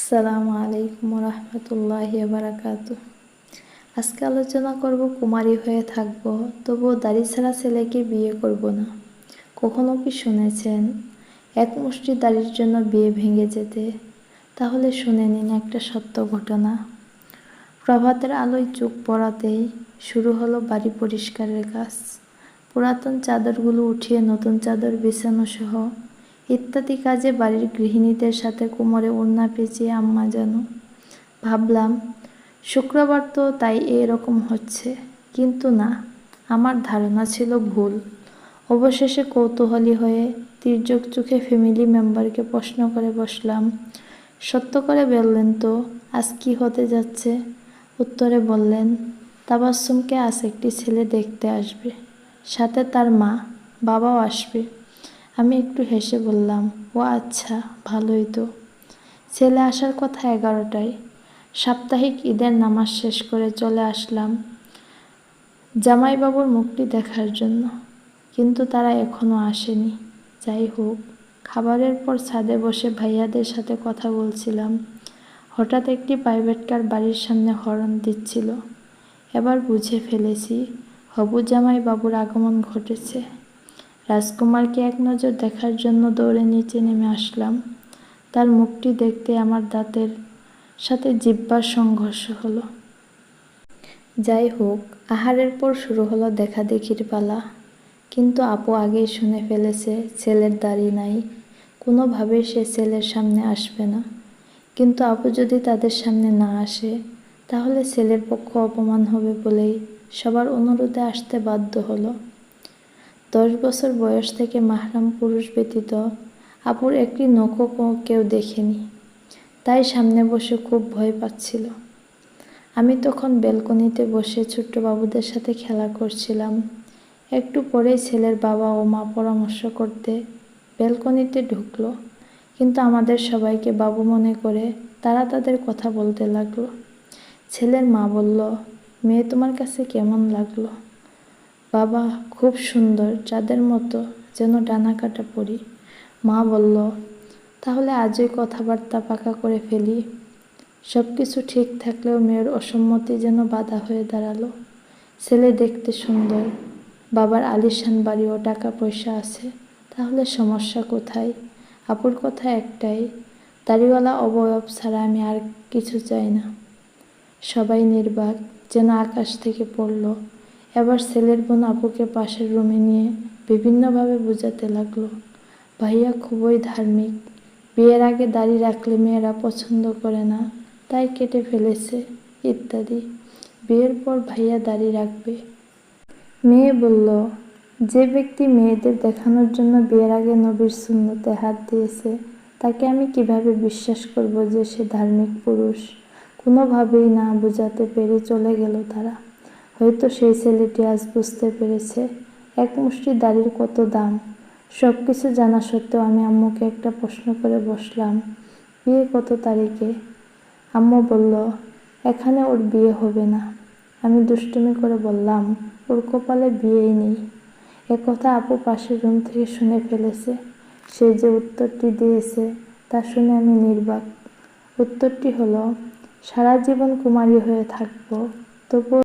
আসসালামু আলাইকুম রহমতুল্লাহ বারাকাত আজকে আলোচনা করব কুমারী হয়ে থাকব, তবুও দাড়ি ছাড়া ছেলেকে বিয়ে করব না। কখনো কি শুনেছেন, এক মুষ্টি দাড়ির জন্য বিয়ে ভেঙে যেতে? তাহলে শুনে নিন একটা সত্য ঘটনা। প্রভাতের আলোয় চোখ পড়াতেই শুরু হলো বাড়ি পরিষ্কারের কাজ। পুরাতন চাদরগুলো উঠিয়ে নতুন চাদর বিছানো সহ ইত্যাদি কাজে বাড়ির গৃহিণীদের সাথে কোমরে ওড়না পেঁচিয়ে আম্মা যেন, ভাবলাম, শুক্রবার তো তাই এরকম হচ্ছে। কিন্তু না, আমার ধারণা ছিল ভুল। অবশেষে কৌতূহলী হয়ে তির্যক চোখে ফ্যামিলি মেম্বারকে প্রশ্ন করে বসলাম, সত্য করে বললেন তো, আজ কি হতে যাচ্ছে? উত্তরে বললেন তাবাসুমকে আজ একটি ছেলে দেখতে আসবে। সাথে তার মা, বাবাও আসবে। আমি একটু হেসে বললাম, ও আচ্ছা ভালোই তো। ছেলে আসার কথা এগারোটায়। সাপ্তাহিক ঈদের নামাজ শেষ করে চলে আসলাম জামাইবাবুর মুখটি দেখার জন্য। কিন্তু তারা এখনও আসেনি। যাই হোক, খাবারের পর ছাদে বসে ভাইয়াদের সাথে কথা বলছিলাম। হঠাৎ একটি প্রাইভেট কার বাড়ির সামনে হর্ন দিচ্ছিল। এবার বুঝে ফেলেছি, হবু জামাই বাবুর আগমন ঘটেছে। রাজকুমারকে এক নজর দেখার জন্য দৌড়ে নিচে নেমে আসলাম। তার মুখটি দেখতে আমার দাঁতের সাথে জিব্বার সংঘর্ষ হলো। যাই হোক, আহারের পর শুরু হলো দেখা দেখির পালা। কিন্তু আপু আগেই শুনে ফেলেছে, ছেলের দাড়ি নাই। কোনোভাবেই সে ছেলের সামনে আসবে না। কিন্তু আপু যদি তাদের সামনে না আসে, তাহলে ছেলের পক্ষ অপমান হবে বলেই সবার অনুরোধে আসতে বাধ্য হলো। দশ বছর বয়স থেকে মাহরাম পুরুষ ব্যতীত আপুর একটি নখও কেউ দেখেনি। তাই সামনে বসে খুব ভয় পাচ্ছিল। আমি তখন বেলকনিতে বসে ছোট্ট বাবুদের সাথে খেলা করছিলাম। একটু পরেই ছেলের বাবা ও মা পরামর্শ করতে বেলকনিতে ঢুকলো। কিন্তু আমাদের সবাইকে বাবু মনে করে তারা তাদের কথা বলতে লাগল। ছেলের মা বলল, মেয়ে তোমার কাছে কেমন লাগল? বাবা, খুব সুন্দর চাঁদের মতো যেন ডানা কাটা পড়ি মা বলল, তাহলে আজই কথাবার্তা পাকা করে ফেলি। সব কিছু ঠিক থাকলেও মেয়ের অসম্মতি যেন বাধা হয়ে দাঁড়াল। ছেলে দেখতে সুন্দর, বাবার আলিশান বাড়ি ও টাকা পয়সা আছে, তাহলে সমস্যা কোথায়? আপুর কথা একটাই, দাড়িওয়ালা অবয়ব ছাড়া আমি আর কিছু চাই না। সবাই নির্বাক, যেন আকাশ থেকে পড়ল এবার ছেলের বোন আপুকে পাশের রুমে নিয়ে বিভিন্নভাবে বোঝাতে লাগল, ভাইয়া খুবই ধার্মিক, বিয়ের আগে দাড়ি রাখলে মেয়েরা পছন্দ করে না, তাই কেটে ফেলেছে, ইত্যাদি। বিয়ের পর ভাইয়া দাড়ি রাখবে। মেয়ে বলল, যে ব্যক্তি মেয়েদের দেখানোর জন্য বিয়ের আগে নবীর শূন্যতে হাত দিয়েছে, তাকে আমি কীভাবে বিশ্বাস করব যে সে ধার্মিক পুরুষ? কোনোভাবেই না বোঝাতে পেরে চলে গেল তারা। হয়তো সেই ছেলেটি আজ বুঝতে পেরেছে এক মুষ্টি দাড়ির কত দাম। সব কিছু জানা সত্ত্বেও আমি আম্মুকে একটা প্রশ্ন করে বসলাম, বিয়ে কত তারিখে? আম্মু বলল, এখানে ওর বিয়ে হবে না। আমি দুষ্টুমি করে বললাম, ওর কপালে বিয়েই নেই। একথা আপু পাশের রুম থেকে শুনে ফেলেছে। সে যে উত্তরটি দিয়েছে তা শুনে আমি নির্বাক। উত্তরটি হলো, সারা জীবন কুমারী হয়ে থাকব, তবুও